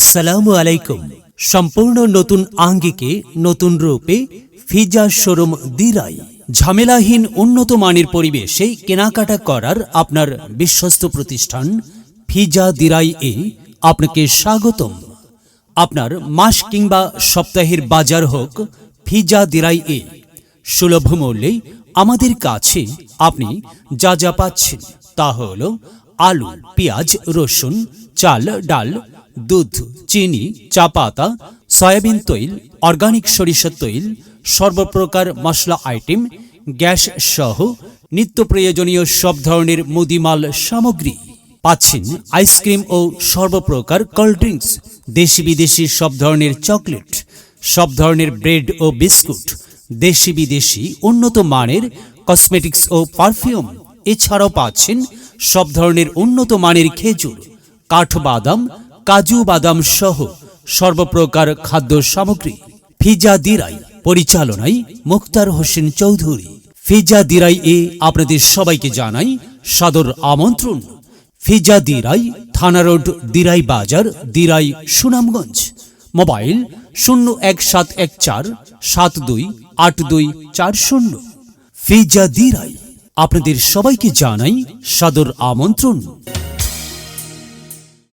আসসালামু আলাইকুম। সম্পূর্ণ নতুন আঙ্গিকে, নতুন রূপে ফিজা শোরুম দিরাই। ঝামেলাহীন উন্নত মানের পরিবেশে কেনাকাটা করার আপনার বিশ্বস্ত প্রতিষ্ঠান ফিজা দিরাই এ আপনাকে স্বাগতম। আপনার মাস কিংবা সপ্তাহের বাজার হোক ফিজা দিরাই এ। সুলভ মূল্যে আমাদের কাছে আপনি যা যা পাচ্ছেন তা হল আলু, পেঁয়াজ, রসুন, চাল, ডাল দুধ, চিনি, চা পাতা, সয়াবিন তৈল, অর্গানিক সরিষার তৈল, সর্বপ্রকার মশলা আইটেম, গ্যাস সহ নিত্য প্রয়োজনীয় সব ধরনের মুদিমাল সামগ্রী, পাচ্ছেন আইসক্রিম ও সর্বপ্রকার কোল্ড ড্রিঙ্কস, দেশি বিদেশি সব ধরনের চকলেট, সব ধরনের ব্রেড ও বিস্কুট, দেশি বিদেশি উন্নত মানের কসমেটিক্স ও পারফিউম, এছাড়াও পাচ্ছেন সব ধরনের উন্নত মানের খেজুর, কাঠবাদাম কাজু বাদাম সহ সর্বপ্রকার খাদ্য সামগ্রী। ফিজা দিরাই পরিচালনায় মুক্তার হোসেন চৌধুরী। ফিজা দিরাই এ আপনাদের সবাইকে জানাই সাদর আমন্ত্রণ। ফিজা দিরাই থানা রোড, দিরাই বাজার, দিরাই সুনামগঞ্জ। মোবাইল শূন্য এক সাত এক চার সাত দুই আট দুই চার শূন্য। ফিজা দিরাই আপনাদের সবাইকে জানাই সাদর আমন্ত্রণ।